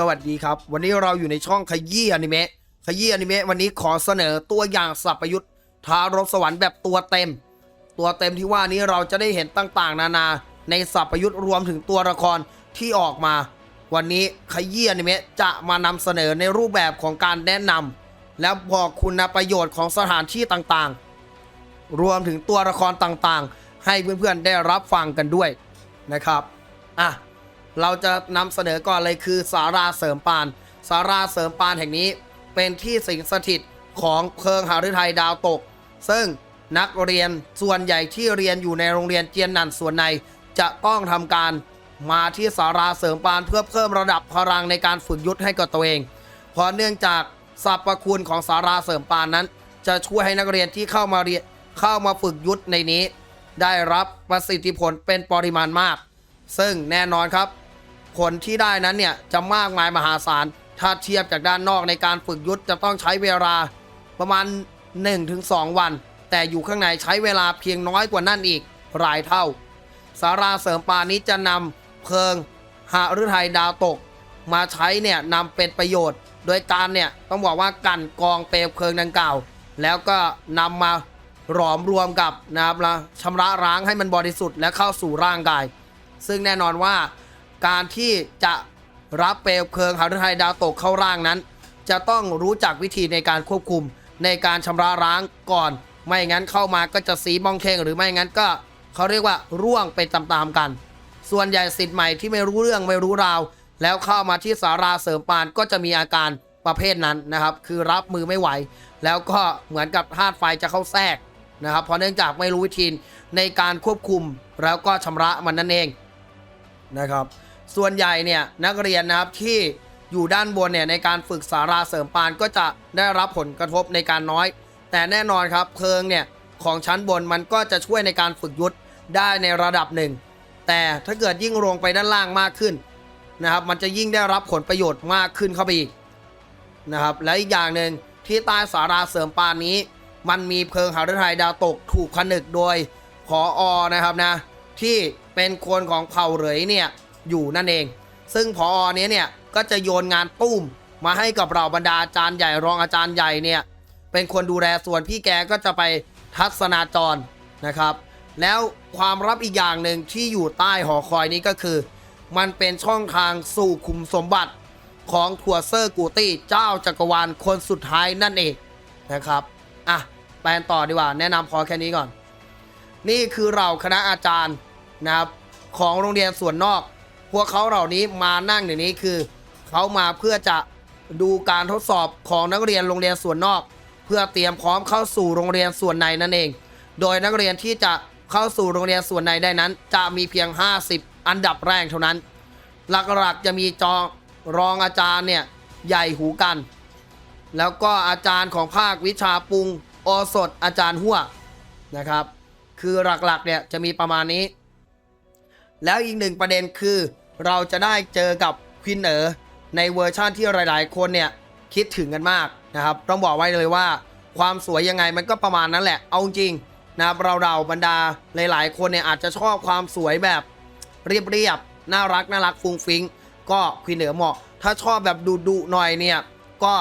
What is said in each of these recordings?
สวัสดีครับ วันนี้เราอยู่ในช่องขยี้อนิเมะขยี้อนิเมะวันนี้ขอเสนอตัวอย่างสัพยุทธ์ทารบสวรรค์แบบตัวเต็ม ตัวเต็มที่ว่านี้เราจะได้เห็นต่างๆ นานา ในสัพยุทธ์รวมถึงตัวละครที่ออกมา วันนี้ขยี้อนิเมะจะมานำเสนอในรูปแบบของการแนะนำและบอกคุณประโยชน์ของสถานที่ต่างๆ รวมถึงตัวละครต่างๆ ให้เพื่อนๆได้รับฟังกันด้วยนะครับอะ เราจะนำเสนอก่อนเลยคือสาราเสริมปาน สาราเสริมปานแห่งนี้ เป็นที่สิงสถิตของเพลิงหฤทัยดาวตก ซึ่งนักเรียนส่วนใหญ่ที่เรียนอยู่ในโรงเรียนเจียนนันส่วนใน จะต้องทำการมาที่สาราเสริมปานเพื่อเพิ่มระดับพลังในการฝึกยุทธให้กับตัวเอง เพราะเนื่องจากสรรพคุณของสาราเสริมปานนั้น จะช่วยให้นักเรียนที่เข้ามาเรียนเข้ามาฝึกยุทธในนี้ ได้รับประสิทธิผลเป็นปริมาณมาก ซึ่งแน่นอนครับ ลที่ได้นั้นเนี่ยจะมากมายมหาศาล ถ้าเทียบจากด้านนอกในการฝึกยุทธจะต้องใช้เวลาประมาณ 1-2 วัน แต่อยู่ข้างในใช้เวลาเพียงน้อยกว่านั่นอีกหลายเท่า สาราเสริมปานี้จะนำเพลิงหาฤทัยดาวตก มาใช้เนี่ยนำเป็นประโยชน์ โดยการเนี่ยต้องบอกว่ากันกองเปลวเพลิงดังกล่าว แล้วก็นำมาหลอมรวมกับนะครับละชำระล้างให้มันบริสุทธิ์และเข้าสู่ร่างกาย ซึ่งแน่นอนว่า การที่จะรับเปลวเพลิงหาฤทัยดาวตกเข้าร่างนั้น จะต้องรู้จักวิธีในการควบคุมในการชำระล้างก่อน ไม่งั้นเข้ามาก็จะสีบ้องเข่งหรือไม่งั้นก็เขาเรียกว่าร่วงไปตามๆกัน ส่วนใหญ่สิทธิ์ใหม่ที่ไม่รู้เรื่องไม่รู้ราว แล้วเข้ามาที่สาราเสริมปานก็จะมีอาการประเภทนั้นนะครับ คือรับมือไม่ไหว แล้วก็เหมือนกับธาตุไฟจะเข้าแทรกนะครับ เพราะเนื่องจากไม่รู้วิธีในการควบคุมแล้วก็ชำระมันนั่นเองนะครับ ส่วนใหญ่เนี่ยนักเรียนนะครับที่อยู่ด้านบนเนี่ยในการฝึกสาราเสริมปานก็จะได้รับผลกระทบในการน้อย แต่แน่นอนครับเพลิงเนี่ยของชั้นบนมันก็จะช่วยในการฝึกยุทธได้ในระดับหนึ่ง แต่ถ้าเกิดยิ่งลงไปด้านล่างมากขึ้นนะครับมันจะยิ่งได้รับผลประโยชน์มากขึ้นเข้าไปอีกนะครับและอีกอย่างหนึ่งที่ใต้สาราเสริมปานนี้ มันมีเพลิงหฤทัยดาวตกถูกผนึกโดยขออนะครับนะที่เป็นคนของเผ่าเหลยเนี่ย อยู่นั่นเอง ซึ่งพอเนี้ยเนี่ยก็จะโยนงานตุ้มมาให้กับเราบรรดาอาจารย์ใหญ่รองอาจารย์ใหญ่เนี่ยเป็นคนดูแลส่วนพี่แกก็จะไปทัศนาจรนะครับ แล้วความลับอีกอย่างหนึ่งที่อยู่ใต้หอคอยนี้ก็คือ มันเป็นช่องทางสู่คุมสมบัติของทัวเซอร์กูตี้เจ้าจักรวาลคนสุดท้ายนั่นเองนะครับอะแปลนต่อดีกว่าแนะนำพอแค่นี้ก่อน นี่คือเราคณะอาจารย์นะครับของโรงเรียนส่วนนอก พวกเขาเหล่านี้มานั่งในนี้คือ เขามาเพื่อจะดูการทดสอบของนักเรียนโรงเรียนส่วนนอก เพื่อเตรียมพร้อมเข้าสู่โรงเรียนส่วนในนั่นเอง โดยนักเรียนที่จะเข้าสู่โรงเรียนส่วนในได้นั้น จะมีเพียง 50 อันดับแรกเท่านั้น หลักๆจะมีจองรองอาจารย์เนี่ยใหญ่หูกัน แล้วก็อาจารย์ของภาควิชาปรุงอสถอาจารย์หัวนะครับ คือหลักๆเนี่ยจะมีประมาณนี้ แล้วอีกหนึ่งประเด็นคือ เราจะได้เจอกับควินเอ๋อในเวอร์ชั่นที่หลาย ๆ คนเนี่ยคิดถึงกันมากนะครับ ต้องบอกไว้เลยว่า ความสวยยังไงมันก็ประมาณนั้นแหละ เอาจริงนะครับเราเราบรรดาหลาย ๆ คนเนี่ยอาจจะชอบความสวยแบบเรียบ ๆ น่ารักน่ารักฟุ้งฟิ้งก็ควินเอ๋อเหมาะ ถ้าชอบแบบดุดุหน่อยเนี่ยก็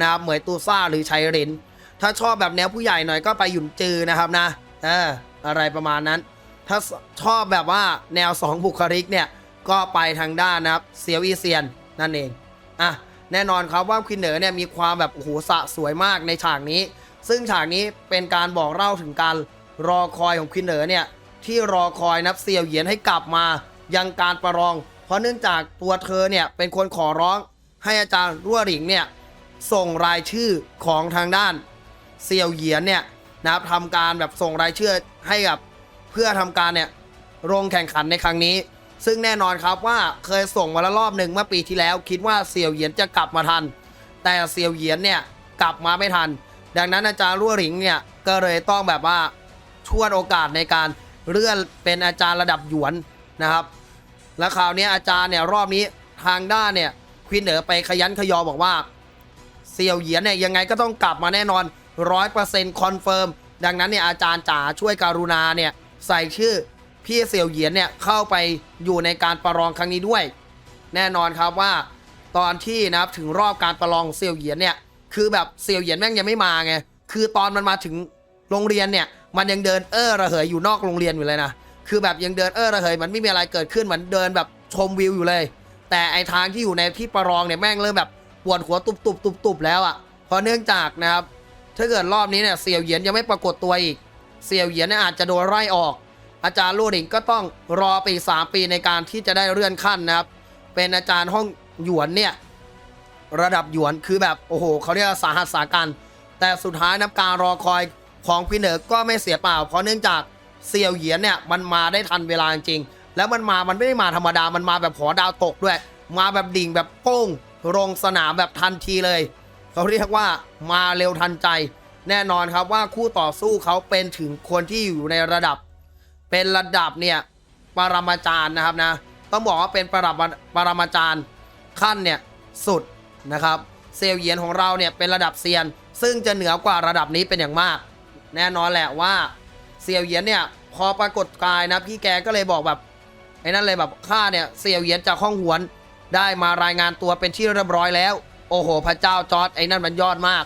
นะครับเหมยตูซ่าหรือชัยรินถ้าชอบแบบแนวผู้ใหญ่หน่อยก็ไปหยุนจือนะครับนะเอออะไรประมาณนั้น ถ้าชอบแบบว่าแนว 2 บุคลิกเนี่ย ก็ไปทางด้านนะครับเซียวอีเซียนนั่นเองอะแน่นอนครับว่าควินเหนอเนี่ยมีความแบบโอ้โหสะสวยมากในฉากนี้ ซึ่งฉากนี้เป็นการบอกเล่าถึงการรอคอยของควินเหนอเนี่ยที่รอคอยนับเซียวเหยียนให้กลับมายังการประลอง เพราะเนื่องจากตัวเธอเนี่ยเป็นคนขอร้องให้อาจารย์รั่วหลิงเนี่ยส่งรายชื่อของทางด้านเซียวเหยียนเนี่ยนะครับทำการแบบส่งรายชื่อให้กับเพื่อทำการเนี่ยลงแข่งขันในครั้งนี้ ซึ่งแน่นอนครับว่าเคยส่งมาแล้วรอบหนึ่งเมื่อปีที่แล้ว คิดว่าเซียวเหยียนจะกลับมาทัน แต่เซียวเหยียนเนี่ยกลับมาไม่ทัน ดังนั้นอาจารย์รั่วหลิงเนี่ยก็เลยต้องแบบว่าชวดโอกาสในการเลื่อนเป็นอาจารย์ระดับหยวนนะครับ แล้วคราวนี้อาจารย์เนี่ยรอบนี้ทางด้านเนี่ยควินเดอไปขยันขยอบอกว่าเซียวเหยียนเนี่ยยังไงก็ต้องกลับมาแน่นอนร้อยเปอร์เซ็นต์คอนเฟิร์มดังนั้นเนี่ยอาจารย์จ๋าช่วยการุณาเนี่ยใส่ชื่อ พี่เซียวเหยียนเนี่ยเข้าไปอยู่ในการประลองครั้งนี้ด้วย แน่นอนครับว่าตอนที่นะครับถึงรอบการประลองเซียวเหยียนเนี่ยคือแบบเซียวเหยียนแม่งยังไม่มาไงคือตอนมันมาถึงโรงเรียนเนี่ยมันยังเดินเออระเหยอยู่นอกโรงเรียนอยู่เลยนะคือแบบยังเดินเออระเหยมันไม่มีอะไรเกิดขึ้นเหมือนเดินแบบชมวิวอยู่เลย แต่ไอทางที่อยู่ในที่ประลองเนี่ยแม่งเริ่มแบบปวดหัวตุบตุบตุบตุบแล้วอะ่ะเพราะเนื่องจากนะครับถ้าเกิดรอบนี้เนี่ยเสี่ยวเหยียนยังไม่ปรากฏตัวอีกเสี่ยวเหยียนเนี่ยอาจจะโดนไล่ออก อาจารย์ลู่หลิงก็ต้องรอไปอีกสามปีในการที่จะได้เลื่อนขั้นนะครับ เป็นอาจารย์ห้องหยวนเนี่ยระดับหยวนคือแบบโอ้โหเขาเรียกสาหัสสากัน แต่สุดท้ายนับการรอคอยของพี่เหนือก็ไม่เสียเปล่า เพราะเนื่องจากเซียวเหยียนเนี่ยมันมาได้ทันเวลาจริง แล้วมันมา มันไม่ได้มาธรรมดา มันมาแบบหอดาวตกด้วย มาแบบดิ่งแบบโป้งลงสนามแบบทันทีเลย เขาเรียกว่ามาเร็วทันใจ แน่นอนครับว่าคู่ต่อสู้เขาเป็นถึงคนที่อยู่ในระดับ เป็นระดับเนี่ยปรมาจารย์นะครับนะ ต้องบอกว่าเป็นปรมาปรมาจารย์ขั้นเนี่ยสุดนะครับ เซลเยียนของเราเนี่ยเป็นระดับเซียน ซึ่งจะเหนือกว่าระดับนี้เป็นอย่างมาก แน่นอนแหละว่าเซียวเยียนเนี่ยพอปรากฏกายนะพี่แกก็เลยบอกแบบไอ้นั่นเลยแบบข้าเนี่ยเซียวเยียนจากห้องหวน ได้มารายงานตัวเป็นที่เรียบร้อยแล้ว โอ้โห พระเจ้าจอร์ดไอ้นั่นมันยอดมาก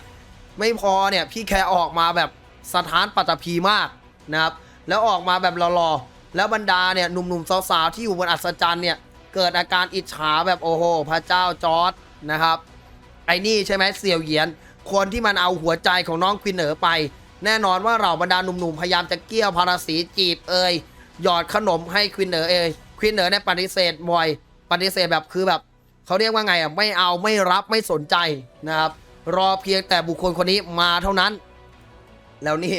ไม่พอเนี่ยพี่แคออกมาแบบสถานปัตภีมากนะครับ แล้วออกมาแบบหล่อๆ แล้วบรรดาเนี่ยหนุ่มๆสาวๆที่อยู่บนอัศจรรย์เนี่ยเกิดอาการอิจฉาแบบโอ้โหพระเจ้าจอร์ดนะครับไอ้นี่ใช่ไหมเสี่ยวเหยียน คนที่มันเอาหัวใจของน้องควินเหนอไป แน่นอนว่าเราบรรดาหนุ่มๆพยายามจะเกี้ยวพาราสีจีบเอ่ยหยอดขนมให้ควินเหนอเอ่ยควินเหนอเนี่ยปฏิเสธบ่อยปฏิเสธแบบคือแบบเขาเรียกว่าไงอะไม่เอาไม่รับไม่สนใจนะครับรอเพียงแต่บุคคลคนนี้มาเท่านั้น แล้วนี่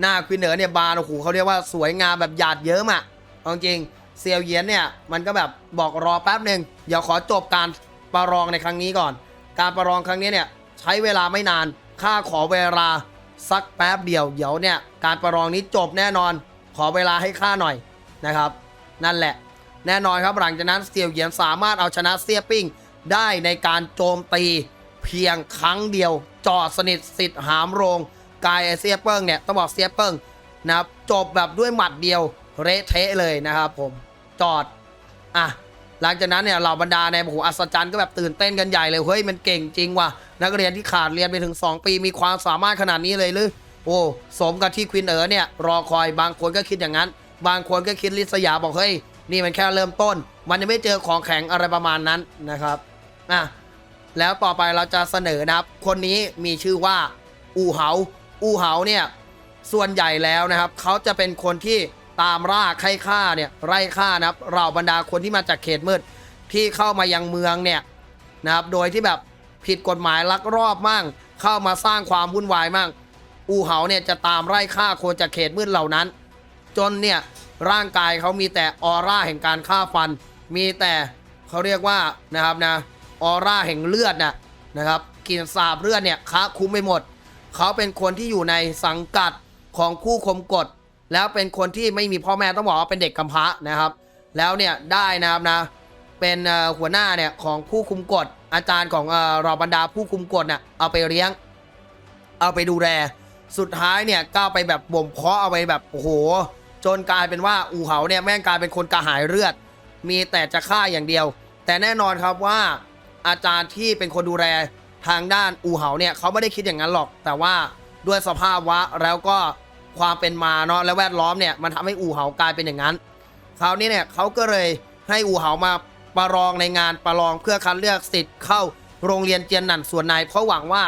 หน้าควินเหนอเนี่ยบานโอ้โหเขาเรียกว่าสวยงามแบบหยาดเยิ้มอะเอาจริงเซียวเยียนเนี่ยมันก็แบบบอกรอแป๊บหนึ่งเดี๋ยวขอจบการประลองในครั้งนี้ก่อน การประลองครั้งนี้เนี่ยใช้เวลาไม่นานข้าขอเวลาสักแป๊บเดียวเดี๋ยวเนี่ยการประลองนี้จบแน่นอน ขอเวลาให้ข้าหน่อยนะครับ นั่นแหละแน่นอนครับหลังจากนั้นเซียวเยียนสามารถเอาชนะเซียปิ้งได้ในการโจมตีเพียงครั้งเดียวจอดสนิทสิทธิ์หามโรง กายเซียเปิ้งเนี่ยต้องบอกเซียเปิ้งนะครับจบแบบด้วยหมัดเดียวเละเทะเลยนะครับผมจอดอะหลังจากนั้นเนี่ยเหล่าบรรดาในโอ้โหอัศจรรย์ก็แบบตื่นเต้นกันใหญ่เลยเฮ้ยมันเก่งจริงว่ะนักเรียนที่ขาดเรียนไปถึง 2 ปีมีความสามารถขนาดนี้เลยหรือโอ้สมกับที่ควินเอ๋อเนี่ยรอคอยบางคนก็คิดอย่างนั้น บางคนก็คิดลิษยาบอกเฮ้ยนี่มันแค่เริ่มต้น มันยังไม่เจอของแข็งอะไรประมาณนั้นนะครับอะแล้วต่อไปเราจะเสนอนะครับ คนนี้มีชื่อว่าอูเหา อูเหาเนี่ยส่วนใหญ่แล้วนะครับเขาจะเป็นคนที่ตามล่าใครฆ่าเนี่ยไล่ฆ่านะครับเราบรรดาคนที่มาจากเขตมืดที่เข้ามายังเมืองเนี่ยนะครับโดยที่แบบผิดกฎหมายลักรอบมั่ง เข้ามาสร้างความวุ่นวายมั่ง อูเหาเนี่ยจะตามไล่ฆ่าคนจากเขตมืดเหล่านั้น จนเนี่ยร่างกายเขามีแต่ออร่าแห่งการฆ่าฟัน มีแต่เขาเรียกว่านะครับนะออร่าแห่งเลือดนะนะครับกลิ่นสาบเลือดเนี่ยค้าคุ้มไปหมด เขาเป็นคนที่อยู่ในสังกัดของคู่คมกฎแล้วเป็นคนที่ไม่มีพ่อแม่ต้องบอกว่าเป็นเด็กกำพร้านะครับ แล้วเนี่ยได้นะครับนะเป็นหัวหน้าเนี่ยของผู้คุมกฎอาจารย์ของเอ่อเราบรรดาผู้คุมกฎเนี่ยเอาไปเลี้ยง เอาไปดูแลสุดท้ายเนี่ยก็เอาไปแบบบ่มเพาะเอาไปแบบโอ้โห จนกลายเป็นว่าอูเหาเนี่ยแม่งกลายเป็นคนกระหายเลือด มีแต่จะฆ่าอย่างเดียว แต่แน่นอนครับว่าอาจารย์ที่เป็นคนดูแล ทางด้านอูเหาเนี่ยเขาไม่ได้คิดอย่างนั้นหรอก แต่ว่าด้วยสภาพวะแล้วก็ความเป็นมาเนาะและแวดล้อมเนี่ยมันทำให้อูเหากลายเป็นอย่างนั้น คราวนี้เนี่ยเขาก็เลยให้อูเหามาประลองในงานประลองเพื่อคัดเลือกสิทธิ์เข้าโรงเรียนเจียนหนันส่วนในเพราะหวังว่า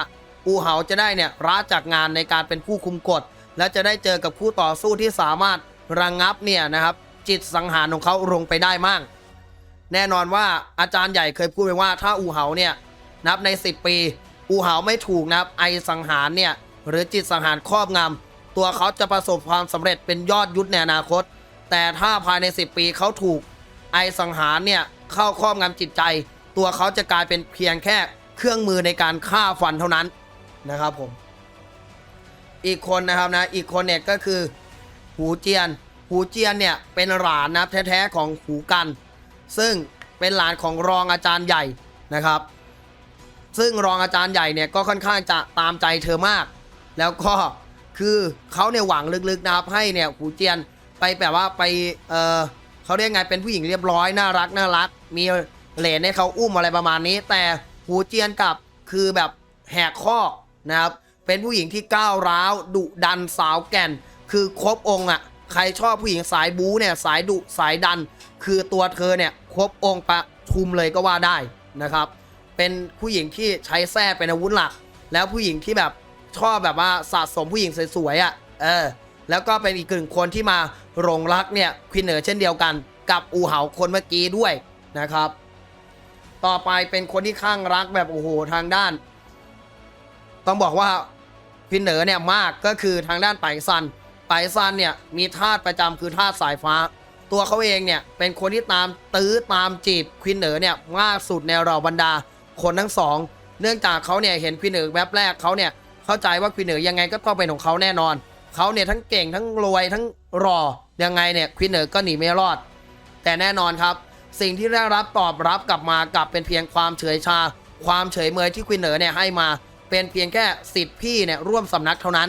อูเหาจะได้เนี่ยร้าจากงานในการเป็นผู้คุมกฎ และจะได้เจอกับคู่ต่อสู้ที่สามารถระงงับเนี่ยนะครับจิตสังหารของเขาลงไปได้มั่งแน่นอนว่าอาจารย์ใหญ่เคยพูดไปว่าถ้าอูเหาเนี่ย นับใน 10 ปี อูเหาไม่ถูกนะครับไอสังหารเนี่ยหรือจิตสังหารครอบงำตัวเขาจะประสบความสำเร็จเป็นยอดยุทธในอนาคต แต่ถ้าภายใน 10 ปีเขาถูกไอสังหารเนี่ยเข้าครอบงำจิตใจ ตัวเขาจะกลายเป็นเพียงแค่เครื่องมือในการฆ่าฟันเท่านั้นนะครับผม อีกคนนะครับนะอีกคนเนี่ยก็คือหูเจียน หูเจียนเนี่ยเป็นหลานนะครับแท้ๆของหูกัน ซึ่งเป็นหลานของรองอาจารย์ใหญ่นะครับ ซึ่งรองอาจารย์ใหญ่เนี่ยก็ค่อนข้างจะตามใจเธอมาก แล้วก็คือเขาเนี่ยหวังลึกๆนะครับให้เนี่ยหูเจียนไปแบบว่าไปเออเขาเรียกไงเป็นผู้หญิงเรียบร้อยน่ารักน่ารัก มีเหลนให้เขาอุ้มอะไรประมาณนี้ แต่หูเจียนกับคือแบบแหกข้อนะครับเป็นผู้หญิงที่ก้าวร้าวดุดันสาวแก่น คือครบองค์อะใครชอบผู้หญิงสายบู๊เนี่ยสายดุสายดัน คือตัวเธอเนี่ยครบองค์ประชุมเลยก็ว่าได้นะครับ เป็นผู้หญิงที่ใช้แส้เป็นอาวุธหลัก แล้วผู้หญิงที่แบบชอบแบบว่าสะสมผู้หญิงสวยๆอะเออ แล้วก็เป็นอีกกึ่งคนที่มาหลงรักเนี่ยควินเหนือเช่นเดียวกัน กับอูเหาคนเมื่อกี้ด้วยนะครับ ต่อไปเป็นคนที่ข้างรักแบบโอ้โหทางด้าน ต้องบอกว่าควินเหนือเนี่ยมากก็คือทางด้านไปซันไปซันเนี่ยมีธาตุประจำคือธาตุสายฟ้า ตัวเขาเองเนี่ยเป็นคนที่ตามตื้อตามจีบควินเหนือเนี่ยมากสุดในเราบรรดา คนทั้งสอง เนื่องจากเขาเนี่ยเห็นควินเหนือแวบแรกเขาเนี่ยเข้าใจว่าควินเหนือยังไงก็ต้องเป็นของเขาแน่นอนเขาเนี่ยทั้งเก่งทั้งรวยทั้งรอยังไงเนี่ยควินเหนือก็หนีไม่รอด แต่แน่นอนครับ สิ่งที่ได้รับตอบรับกลับมากลับเป็นเพียงความเฉยชา ความเฉยเมยที่ควินเหนือเนี่ยให้มาเป็นเพียงแค่สิทธิ์พี่เนี่ยร่วมสำนักเท่านั้น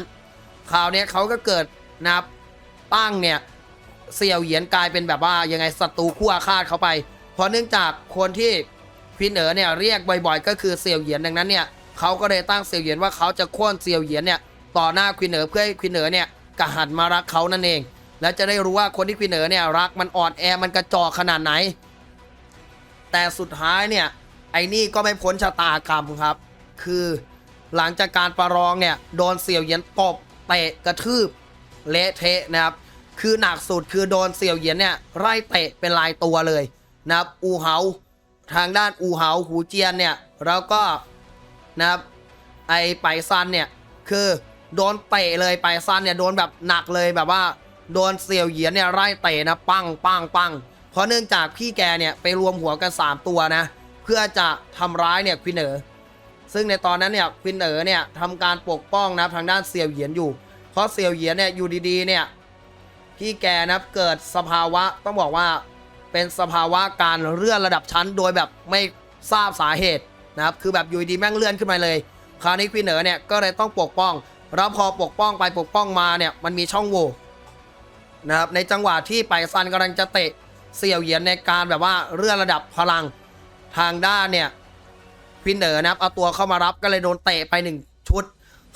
คราวเนี้ยเขาก็เกิดนะครับตั้งเนี่ยเสี่ยวเหยียนกลายเป็นแบบว่ายังไงศัตรูคู่อาฆาตเขาไป เพราะเนื่องจากคนที่ ควินเหนือเนี่ยเรียกบ่อยๆ ก็คือเสี่ยวเหยียนดังนั้นเนี่ยเขาก็เลยตั้งเสี่ยวเหยียนว่าเขาจะโค่นเสี่ยวเหยียนเนี่ยต่อหน้าควินเหนือเพื่อให้ควินเหนือเนี่ยกระหันมารักเขานั่นเอง แล้วจะได้รู้ว่าคนที่ควินเหนือเนี่ยรักมันอ่อนแอมันกระจอกขนาดไหน แต่สุดท้ายเนี่ยไอ้นี่ก็ไม่พ้นชะตากรรมครับ คือหลังจากการประลองเนี่ยโดนเสี่ยวเหยียนตบเตะกระทืบเละเทะนะครับคือหนักสุดคือโดนเสี่ยวเหยียนเนี่ยไล่เตะเป็นลายตัวเลยนะครับอูเหา ทางด้านอูเหาหูเจียนเนี่ยแล้วก็นะครับไอไปซันเนี่ยคือโดนเตะเลยไปซันเนี่ยโดนแบบหนักเลยแบบว่าโดนเสี่ยวเหยียนเนี่ยไล่เตะนะปังปังปังเพราะเนื่องจากพี่แกเนี่ยไปรวมหัวกัน 3 ตัวนะ เพื่อจะทำร้ายเนี่ยควินเนอร์ซึ่งในตอนนั้นเนี่ยควินเอ๋อเนี่ยทำการปกป้องนะทางด้านเซียวเหยียนอยู่ เพราะเซียวเหยียนเนี่ยอยู่ดีๆเนี่ยพี่แกนะเกิดสภาวะต้องบอกว่า เป็นสภาวะการเลื่อนระดับชั้น โดยแบบไม่ทราบสาเหตุนะครับคือแบบอยู่ดีแม่งเลื่อนขึ้นมาเลย คราวนี้ควินเอ๋อเนี่ยก็เลยต้องปกป้องแล้วพอปกป้องไปปกป้องมาเนี่ยมันมีช่องโหว่นะครับในจังหวะที่ไปซันกำลังจะเตะเซียวเหยียนในการแบบว่าเลื่อนระดับพลังทางด้านเนี่ยควินเดอร์นะครับเอาตัวเข้ามารับก็เลยโดนเตะไปหนึ่งชุด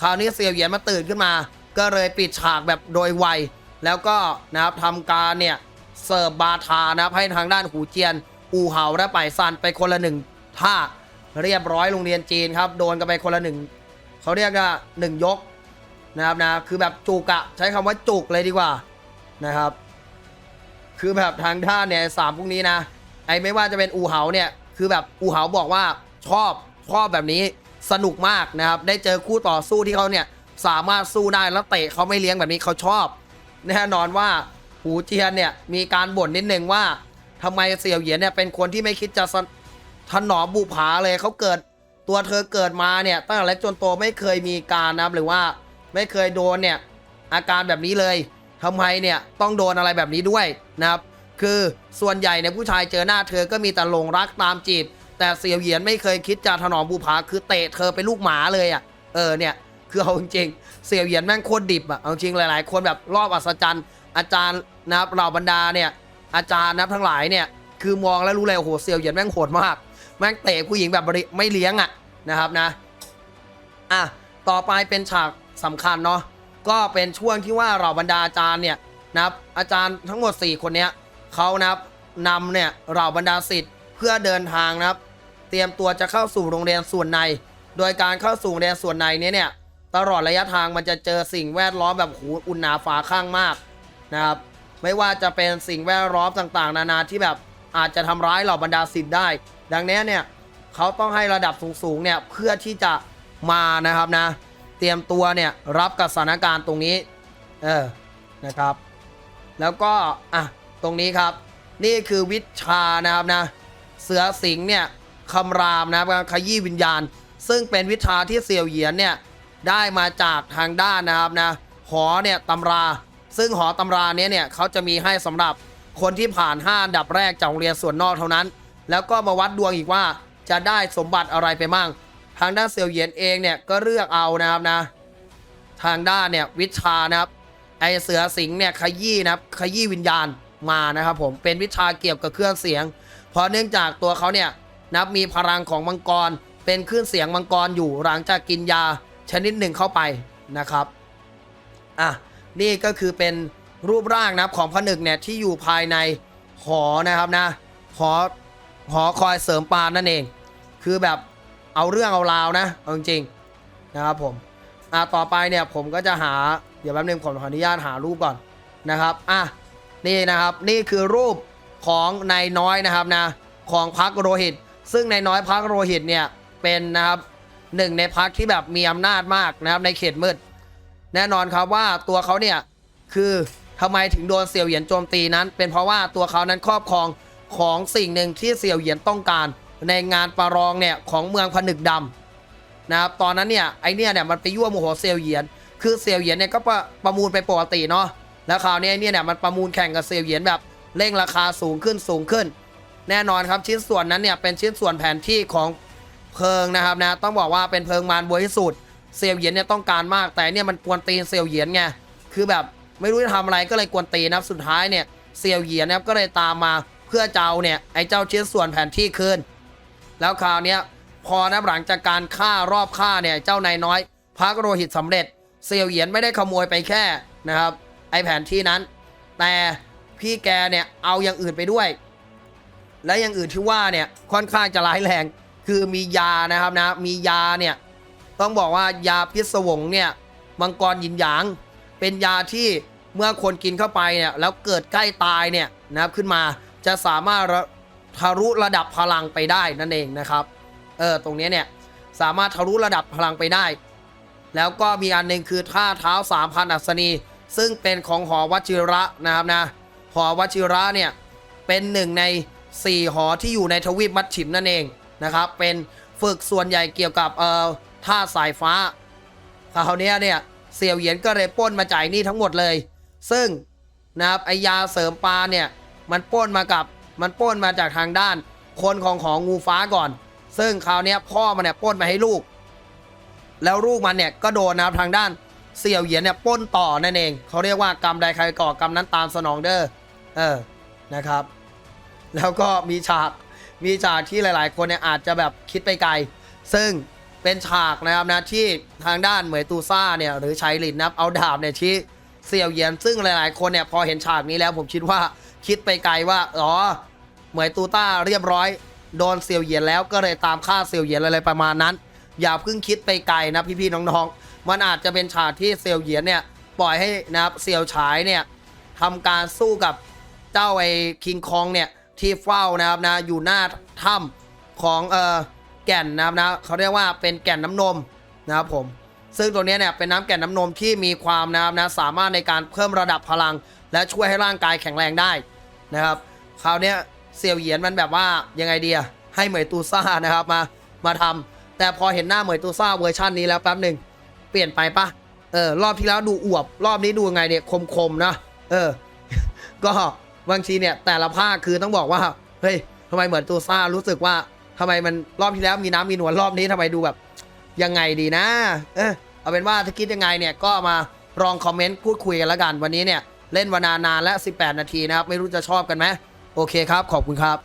คราวนี้เซียวเหยียนมาตื่นขึ้นมา ก็เลยปิดฉากแบบโดยไวแล้วก็นะครับทำการเนี่ย เสิร์ฟบาทานะครับให้ทางด้านหูเจียน อูเหาและไปซันไปคนละหนึ่งท่าเรียบร้อยโรงเรียนจีนครับ โดนกันไปคนละหนึ่งเขาเรียกว่าหนึ่งยกนะครับนะคือแบบจุกอะใช้คำว่าจุกเลยดีกว่านะครับ คือแบบทางด้านเนี่ยสามพวกนี้นะไอ้ไม่ว่าจะเป็นอูเหาเนี่ยคือแบบอูเหาบอกว่าชอบชอบแบบนี้สนุกมากนะครับ ได้เจอคู่ต่อสู้ที่เขาเนี่ยสามารถสู้ได้แล้วเตะเขาไม่เลี้ยงแบบนี้เขาชอบ แน่นอนว่า หูเจียนเนี่ยมีการบ่นนิดนึงว่าทำไมเสี่ยวเหยียนเนี่ยเป็นคนที่ไม่คิดจะสนถนอมบุผาเลยเขาเกิดตัวเธอเกิดมาเนี่ยตั้งแต่เล็กจนโตไม่เคยมีการนะหรือว่าไม่เคยโดนเนี่ยอาการแบบนี้เลยทำไมเนี่ยต้องโดนอะไรแบบนี้ด้วยนะครับ คือส่วนใหญ่เนี่ยผู้ชายเจอหน้าเธอก็มีแต่หลงรักตามจีบแต่เสี่ยวเหยียนไม่เคยคิดจะถนอมบุผาคือเตะเธอเป็นลูกหมาเลยอะเออเนี่ยคือเอาจริงๆเสี่ยวเหยียนแม่งโคตรดิบอะเอาจริงหลายๆ คนแบบรอบอัศจรรย์ อาจารย์นะครับเหล่าบรรดาเนี่ย อาจารย์นะครับทั้งหลายเนี่ย คือมองแล้วรู้เลยโอ้โหเสียวเหยียนแม่งโหดมาก แม่งเตะผู้หญิงแบบไม่เลี้ยงอะนะครับนะ อะ ต่อไปเป็นฉากสำคัญเนาะ ก็เป็นช่วงที่ว่าเหล่าบรรดาอาจารย์เนี่ยนะครับ อาจารย์ทั้งหมด 4 คนเนี้ยเขานะครับนำเนี่ยเหล่าบรรดาศิษย์เพื่อเดินทางนะครับ เตรียมตัวจะเข้าสู่โรงเรียนส่วนใน โดยการเข้าสู่โรงเรียนส่วนในนี้เนี่ยตลอดระยะทางมันจะเจอสิ่งแวดล้อมแบบโหอุ่นหนาฝาข้างมาก นะครับ ไม่ว่าจะเป็นสิ่งแวดล้อมต่างๆ นานาที่แบบอาจจะทำร้ายเหล่าบรรดาศิษย์ได้ ดังนี้เนี่ยเขาต้องให้ระดับสูงๆเนี่ยเพื่อที่จะมานะครับนะ เตรียมตัวเนี่ยรับกับสถานการณ์ตรงนี้ เออนะครับ แล้วก็อะตรงนี้ครับ นี่คือวิชานะครับนะ เสือสิงห์เนี่ยคำรามนะครับขยี้วิญญาณ ซึ่งเป็นวิชาที่เสี่ยวเหยียนเนี่ยได้มาจากทางด้านนะครับนะหอเนี่ยตำรา ซึ่งหอตำราเนี้ยเนี่ยเขาจะมีให้สำหรับคนที่ผ่าน 5 อันดับแรกจากโรงเรียนส่วนนอกเท่านั้น แล้วก็มาวัดดวงอีกว่าจะได้สมบัติอะไรไปมั่ง ทางด้านเสี่ยวเหยียนเองเนี่ยก็เลือกเอานะครับนะ ทางด้านเนี่ยวิชานะครับไอเสือสิงห์เนี่ยขยี้นะครับขยี้วิญญาณมานะครับผมเป็นวิชาเกี่ยวกับเครื่องเสียง เพราะเนื่องจากตัวเขาเนี่ยนะครับมีพลังของมังกร เป็นเคลื่นเสียงมังกรอยู่หลังจากกินยาชนิดหนึ่งเข้าไปนะครับอะ นี่ก็คือเป็นรูปร่างนะครับของผนึกเนี่ยที่อยู่ภายในหอนะครับนะหอหอคอยเสริมปานนั่นเอง คือแบบเอาเรื่องเอาราวนะเอาจริงๆนะครับผมอะต่อไปเนี่ยผมก็จะหาเดี๋ยวแป๊บนึงผมขออนุญาตหารูปก่อนนะครับอะนี่นะครับนี่คือรูปของนายน้อยนะครับนะของพักโรหิต ซึ่งนายน้อยพักโรหิตเนี่ยเป็นนะครับหนึ่งในพักที่แบบมีอำนาจมากนะครับในเขตมืด แน่นอนครับว่าตัวเขาเนี่ยคือทำไมถึงโดนเสี่ยวเหยียนโจมตีนั้น เป็นเพราะว่าตัวเขานั้นครอบครองของสิ่งหนึ่งที่เสี่ยวเหยียนต้องการ ในงานประลองเนี่ยของเมืองผนึกดำนะครับตอนนั้นเนี่ยไอเนี่ยเนี่ยมันไปยั่วโมโหเสี่ยวเหยียน คือเสี่ยวเหยียนเนี่ยก็ประประมูลไปปกติเนาะแล้วคราวนี้ไอเนี่ยเนี่ยมันประมูลแข่งกับเสี่ยวเหยียนแบบเร่งราคาสูงขึ้นสูงขึ้น แน่นอนครับชิ้นส่วนนั้นเนี่ยเป็นชิ้นส่วนแผนที่ของเพลิงนะครับนะต้องบอกว่าเป็นเพลิงมารบริสุทธิ์ เซียวเหยียนเนี่ยต้องการมากแต่เนี่ยมันกวนตีนเซียวเหยียนไงคือแบบไม่รู้จะทำอะไรก็เลยกวนตีนนะครับสุดท้ายเนี่ยเซียวเหยียนนะครับก็เลยตามมาเพื่อเจ้าเนี่ยไอ้เจ้าชิ้นส่วนแผนที่คืนแล้วคราวเนี้ยพอนะหลังจากการฆ่ารอบฆ่าเนี่ยเจ้านายน้อยพักโรหิตสำเร็จ เซียวเหยียนไม่ได้ขโมยไปแค่นะครับไอ้แผนที่นั้น แต่พี่แกเนี่ยเอาอย่างอื่นไปด้วย และอย่างอื่นที่ว่าเนี่ยค่อนข้างจะร้ายแรง คือมียานะครับนะมียาเนี่ย ต้องบอกว่ายาพิษสวงเนี่ยมังกรยินหยาง เป็นยาที่เมื่อคนกินเข้าไปเนี่ยแล้วเกิดใกล้ตายเนี่ยนะครับขึ้นมาจะสามารถระทะลุระดับพลังไปได้นั่นเองนะครับเออตรงนี้เนี่ยสามารถทะลุระดับพลังไปได้ แล้วก็มีอันหนึ่งคือท่าเท้าสามพันอัศนี ซึ่งเป็นของหอวชิระนะครับนะหอวชิระเนี่ยเป็นหนึ่งใน 4 หอที่อยู่ในทวีปมัดฉิมนั่นเองนะครับเป็นฝึกส่วนใหญ่เกี่ยวกับเอ่อ ท่าสายฟ้าคราวนี้เนี่ยเสี่ยวเหยียนก็เลยป้นมาจ่ายหนี่ทั้งหมดเลย ซึ่งนะครับไอยาเสริมปลาเนี่ยมันป้นมากับมันป้นมาจากทางด้าน คนของของงูฟ้าก่อน ซึ่งคราวนี้พ่อมันเนี่ยป้นมาให้ลูก แล้วลูกมันเนี่ยก็โดนนะครับทางด้านเสี่ยวเหยียนเนี่ยป้นต่อนั่นเอง เขาเรียกว่ากรรมใดใครก่อกรรมนั้นตามสนองเด้อเออนะครับ แล้วก็มีฉากมีฉากที่หลาย ๆ คนเนี่ยอาจจะแบบคิดไปไกล ซึ่ง เป็นฉากนะครับนะที่ทางด้านเหมยตูซ่าเนี่ยหรือชัยลินนะครับเอาดาบเนี่ยชี้เสี่ยวเหยียนซึ่งหลาย ๆ คนเนี่ยพอเห็นฉากนี้แล้วผมคิดว่าคิดไปไกลว่าอ๋อเหมยตูต้าเรียบร้อยโดนเสี่ยวเหยียนแล้วก็เลยตามฆ่าเสี่ยวเหยียนอะไรประมาณนั้น อย่าเพิ่งคิดไปไกลนะพี่ๆน้องๆ มันอาจจะเป็นฉากที่เสี่ยวเหยียนเนี่ยปล่อยให้นะครับเสี่ยวฉายเนี่ยทำการสู้กับเจ้าไอ้คิงคองเนี่ยที่เฝ้านะครับนะอยู่หน้าถ้ำของเอ่อ ก่นนะครับนะเขาเรียกว่าเป็นแก่นน้ำนมนะครับผมซึ่งตัวนี้เนี่ยเป็นน้ำแก่นน้ำนมที่มีความนะครับนะสามารถในการเพิ่มระดับพลัง และช่วยให้ร่างกายแข็งแรงได้นะครับคราวนี้เสี่ยวเหยียนมันแบบว่ายังไงเดียให้เหมยตูซ่านะครับมามาทำแต่พอเห็นหน้าเหมยตูซ่าเวอร์ชันนี้แล้วแป๊บหนึ่งเปลี่ยนไปปะเออรอบที่แล้วดูอวบ รอบนี้ดูไงเนี่ยคมๆนะเออ ก็บางทีเนี่ยแต่ละภาคคือต้องบอกว่าเฮ้ยทำไมเหมือนตูซ่ารู้สึกว่า ทำไมมันรอบที่แล้วมีน้ำมีหนวลรอบนี้ทำไมดูแบบยังไงดีนะ เออเอาเป็นว่าถ้าคิดยังไงเนี่ยก็มาลองคอมเมนต์พูดคุยกันแล้วกันวันนี้เนี่ยเล่นวานานานและ 18 นาทีนะครับ ไม่รู้จะชอบกันไหมโอเคครับ ขอบคุณครับ